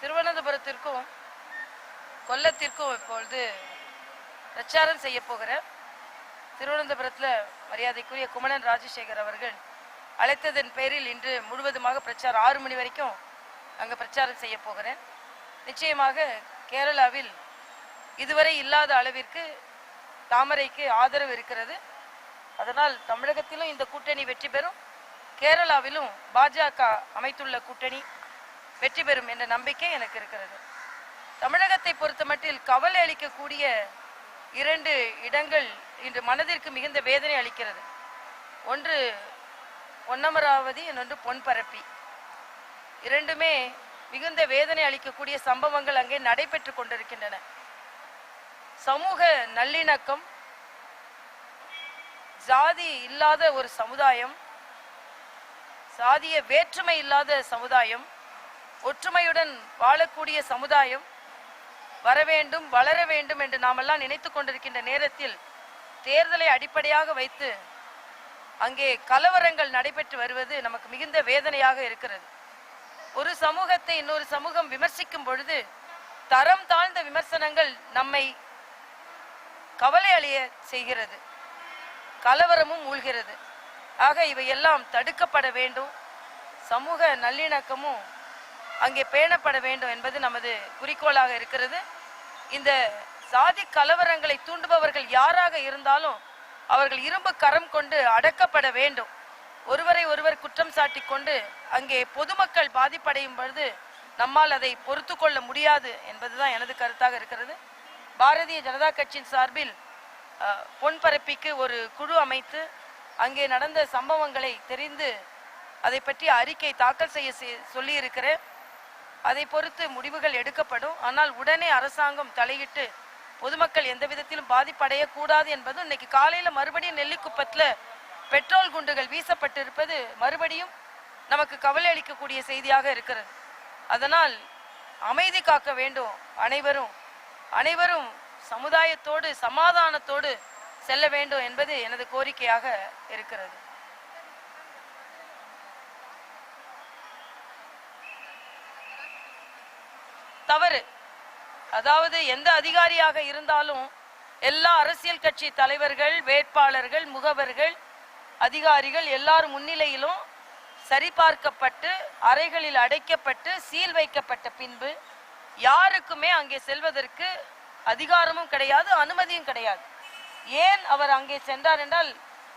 திருவனந்தபுரத்திற்கும் கொல்லத்திற்கும் இப்பொழுது பிரச்சாரம் செய்ய போகிறேன் திருவனந்தபுரத்தில் மரியாதைக்குரிய குமணன் ராஜசேகர் அவர்கள் அழைத்ததன் பேரில் இன்று முழுவதுமாக பிரச்சாரம் ஆறு மணி வரைக்கும் அங்கே பிரச்சாரம் செய்ய போகிறேன். நிச்சயமாக கேரளாவில் இதுவரை இல்லாத அளவிற்கு தாமரைக்கு ஆதரவு இருக்கிறது. அதனால் தமிழகத்திலும் இந்த கூட்டணி வெற்றி பெறும். கேரளாவிலும் பாஜக அமைத்துள்ள கூட்டணி வெற்றி பெறும் என்ற நம்பிக்கை எனக்கு இருக்கிறது. தமிழகத்தை பொறுத்தமட்டில் கவலை அளிக்கக்கூடிய இரண்டு இடங்கள் இன்று மனதிற்கு மிகுந்த வேதனை அளிக்கிறது. ஒன்று பொன்னமராவதி இன்னொன்று பொன்பரப்பி இரண்டுமே மிகுந்த வேதனை அளிக்கக்கூடிய சம்பவங்கள் அங்கே நடைபெற்று கொண்டிருக்கின்றன. சமூக நல்லிணக்கம் ஜாதி இல்லாத ஒரு சமுதாயம் சாதிய வேற்றுமை இல்லாத சமுதாயம் ஒற்றுமையுடன் வாழக்கூடிய சமுதாயம் வர வேண்டும் வளர வேண்டும் என்று நாமெல்லாம் நினைத்து கொண்டிருக்கின்ற நேரத்தில் தேர்தலை அடிப்படையாக வைத்து அங்கே கலவரங்கள் நடைபெற்று வருவது நமக்கு மிகுந்த வேதனையாக இருக்கிறது. ஒரு சமூகத்தை இன்னொரு சமூகம் விமர்சிக்கும் பொழுது தரம் தாழ்ந்த விமர்சனங்கள் நம்மை கவலை அடைய செய்கிறது. கலவரமும் மூழ்கிறது ஆக இவையெல்லாம் தடுக்கப்பட வேண்டும். சமூக நல்லிணக்கமும் அங்கே பேணப்பட வேண்டும் என்பது நமது குறிக்கோளாக இருக்கிறது. இந்த சாதி கலவரங்களை தூண்டுபவர்கள் யாராக இருந்தாலும் அவர்கள் இரும்பு கரம் கொண்டு அடக்கப்பட வேண்டும். ஒருவரை ஒருவர் குற்றம் சாட்டி கொண்டு அங்கே பொதுமக்கள் பாதிப்படையும் பொழுது நம்மால் அதை பொறுத்து கொள்ள முடியாது என்பதுதான் எனது கருத்தாக இருக்கிறது. பாரதிய ஜனதா கட்சியின் சார்பில் பொன்பரப்பிக்கு ஒரு குழு அமைத்து அங்கே நடந்த சம்பவங்களை தெரிந்து அதை பற்றி அறிக்கை தாக்கல் செய்ய செ- சொல்லியிருக்கிறேன். அதை பொறுத்து முடிவுகள் எடுக்கப்படும். ஆனால் உடனே அரசாங்கம் தலையிட்டு பொதுமக்கள் எந்த விதத்திலும் பாதிப்படையக்கூடாது என்பதும் இன்னைக்கு காலையில மறுபடியும் நெல்லிக்குப்பத்துல பெட்ரோல் குண்டுகள் வீசப்பட்டிருப்பது மறுபடியும் நமக்கு கவலை அளிக்கக்கூடிய செய்தியாக இருக்கிறது. அதனால் அமைதி காக்க வேண்டும். அனைவரும் அனைவரும் சமுதாயத்தோடு சமாதானத்தோடு செல்ல வேண்டும் என்பது எனது கோரிக்கையாக இருக்கிறது. தவறு. அதாவது எந்த அதிகாரியாக இருந்தாலும் எல்லா அரசியல் கட்சி தலைவர்கள் வேட்பாளர்கள் முகவர்கள் அதிகாரிகள் எல்லார் முன்னிலையிலும் சரிபார்க்கப்பட்டு அறைகளில் அடைக்கப்பட்டு சீல் வைக்கப்பட்ட பின்பு யாருக்குமே அங்கே செல்வதற்கு அதிகாரமும் கிடையாது அனுமதியும் கிடையாது. ஏன் அவர் அங்கே சென்றார் என்றால்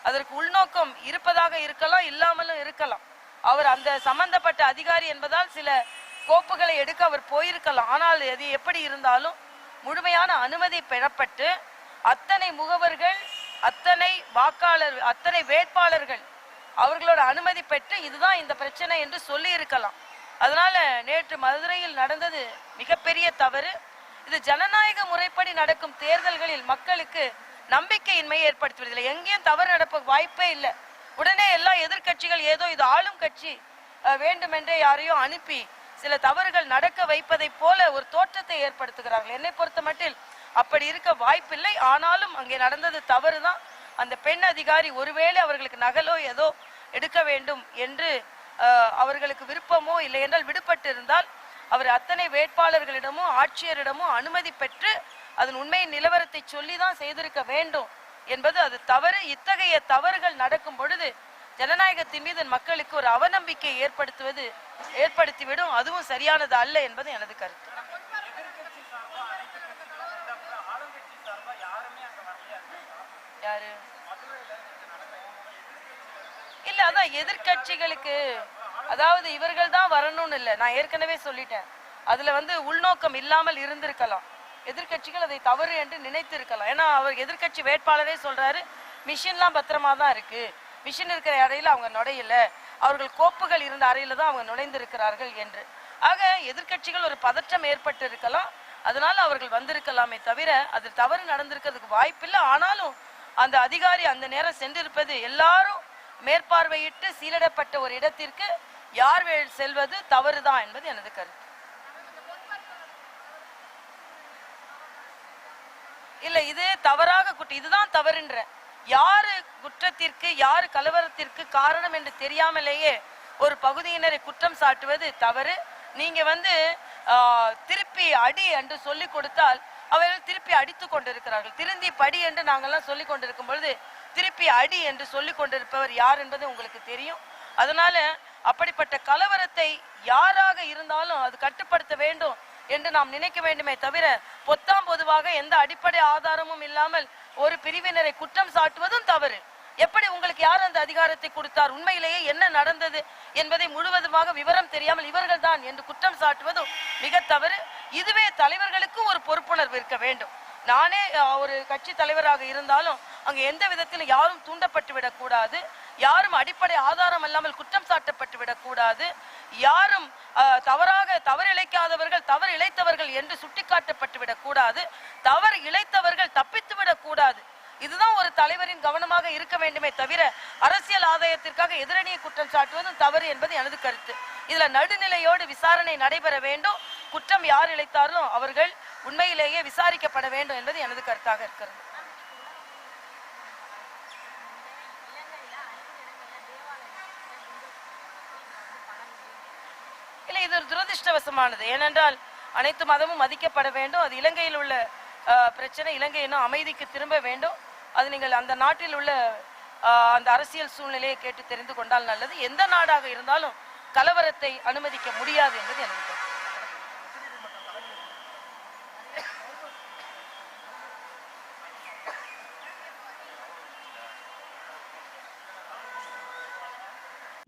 அதற்கு உள்நோக்கம் இருப்பதாக இருக்கலாம் இல்லாமலும் இருக்கலாம். அவர் அந்த சம்பந்தப்பட்ட அதிகாரி என்பதால் சில கோப்புகளை எடுக்க அவர் போயிருக்கலாம். ஆனால் அது எப்படி இருந்தாலும் முழுமையான அனுமதி பெறப்பட்டு அத்தனை முகவர்கள் அத்தனை வாக்காளர் அத்தனை வேட்பாளர்கள் அவர்களோட அனுமதி பெற்று இதுதான் இந்த பிரச்சனை என்று சொல்லி இருக்கலாம் அதனால நேற்று மதுரையில் நடந்தது மிகப்பெரிய தவறு. இது ஜனநாயக முறைப்படி நடக்கும் தேர்தல்களில் மக்களுக்கு நம்பிக்கையின்மையை ஏற்படுத்துவதில்லை. எங்கேயும் தவறு நடப்ப வாய்ப்பே இல்லை. உடனே எல்லா எதிர்க்கட்சிகள் ஏதோ இது ஆளும் கட்சி வேண்டுமென்றே யாரையோ அனுப்பி சில தவறுகள் நடக்க வைப்பதைப் போல ஒரு தோற்றத்தை ஏற்படுத்துகிறார்கள். என்னை பொறுத்த மட்டில் அப்படி இருக்க வாய்ப்பில்லை. ஆனாலும் அங்கே நடந்தது தவறுதான். அந்த பெண் அதிகாரி ஒருவேளை அவர்களுக்கு நகலோ ஏதோ எடுக்க வேண்டும் என்று அவர்களுக்கு விருப்பமோ இல்லை என்றால் விடுபட்டு இருந்தால் அவர் அத்தனை வேட்பாளர்களிடமும் ஆட்சியரிடமும் அனுமதி பெற்று அதன் உண்மையின் நிலவரத்தை சொல்லி தான் செய்திருக்க வேண்டும். என்பது அது தவறு. இத்தகைய தவறுகள் நடக்கும் பொழுது ஜனநாயகத்தின் மீது மக்களுக்கு ஒரு அவநம்பிக்கை ஏற்படுத்துவது ஏற்படுத்திவிடும். அதுவும் சரியானது அல்ல என்பது எனது கருத்து. யாரு? இல்ல அதான் எதிர்கட்சிகளுக்கு அதாவது இவர்கள் தான் வரணும்னு இல்ல. நான் ஏற்கனவே சொல்லிட்டேன். அதுல வந்து உள்நோக்கம் இல்லாமல் இருந்திருக்கலாம். எதிர்கட்சிகள் அதை தவறு என்று நினைத்து இருக்கலாம் ஏன்னா அவர் எதிர்க்கட்சி வேட்பாளரே சொல்றாரு மிஷின்லாம் பத்திரமா தான் இருக்கு. மிஷின் இருக்கிற அறையில் அவங்க நுழையல. அவர்கள் கோப்புகள் இருந்த அறையில தான் அவங்க நுழைந்திருக்கிறார்கள் என்று. ஆக எதிர்க்கட்சிகள் ஒரு பதற்றம் ஏற்பட்டு இருக்கலாம் அதனால அவர்கள் வந்திருக்கலாமே தவிர அது தவறு நடந்திருக்கிறதுக்கு வாய்ப்பில்லை. ஆனாலும் அந்த அதிகாரி அந்த நேரம் சென்றிருப்பது எல்லாரும் மேற்பார்வையிட்டு சீலிடப்பட்ட ஒரு இடத்திற்கு யார் வே- செல்வது தவறுதான் என்பது எனது கருத்து. இல்லை இது தவறாக குட்டி இதுதான் தவறுன்ற. யாரு குற்றத்திற்கு யாரு கலவரத்திற்கு காரணம் என்று தெரியாமலேயே ஒரு பகுதியினரை குற்றம் சாட்டுவது தவறு. நீங்க வந்து திருப்பி அடி என்று சொல்லி கொடுத்தால் அவர்கள் திருப்பி அடித்து கொண்டிருக்கிறார்கள். திருந்தி படி என்று நாங்கள்லாம் சொல்லி கொண்டிருக்கும் பொழுது திருப்பி அடி என்று சொல்லி கொண்டிருப்பவர் யார் என்பது உங்களுக்கு தெரியும். அதனால அப்படிப்பட்ட கலவரத்தை யாராக இருந்தாலும் அது கட்டுப்படுத்த வேண்டும் என்று நாம் நினைக்க வேண்டுமே தவிர பொத்தாம் பொதுவாக எந்த அடிப்படை ஆதாரமும் இல்லாமல் ஒரு பிரிவினரை குற்றம் சாட்டுவதும் தவறு. எப்படி உங்களுக்கு யார் அந்த அதிகாரத்தை கொடுத்தார்? உண்மையிலேயே என்ன நடந்தது என்பதை முழுவதுமாக விவரம் தெரியாமல் இவர்கள் தான் என்று குற்றம் சாட்டுவதும் மிக தவறு. இதுவே தலைவர்களுக்கு ஒரு பொறுப்புணர்வு இருக்க வேண்டும். நானே ஒரு கட்சி தலைவராக இருந்தாலும் அங்கு எந்த விதத்திலும் யாரும் தூண்டப்பட்டு விடக்கூடாது. யாரும் அடிப்படை ஆதாரம் இல்லாமல் குற்றம் சாட்டப்பட்டு விடக்கூடாது. யாரும் தவறாக தவறு இழைக்காதவர்கள் தவறு இழைத்தவர்கள் என்று சுட்டிக்காட்டப்பட்டு விடக்கூடாது. தவறு இழைத்தவர்கள் தப்பித்து விடக்கூடாது. இதுதான் ஒரு தலைவரின் கவனமாக இருக்க வேண்டுமே தவிர அரசியல் ஆதாயத்திற்காக எதிரணியை குற்றம் சாட்டுவதும் தவறு என்பது எனது கருத்து. இதுல நடுநிலையோடு விசாரணை நடைபெற வேண்டும். குற்றம் யார் இழைத்தாரோ அவர்கள் உண்மையிலேயே விசாரிக்கப்பட வேண்டும் என்பது எனது கருத்தாக இருக்கிறது. இது ஒரு துரதிருஷ்டவசமானது. ஏனென்றால் அனைத்து மதமும் மதிக்கப்பட வேண்டும். அது இலங்கையில் உள்ள பிரச்சனை. இலங்கை இன்னும் அமைதிக்கு திரும்ப வேண்டும். அது நீங்கள் அந்த நாட்டில் உள்ள அந்த அரசியல் சூழ்நிலையை கேட்டு தெரிந்து கொண்டால் நல்லது. எந்த நாடாக இருந்தாலும் கலவரத்தை அனுமதிக்க முடியாது என்பது எனக்கு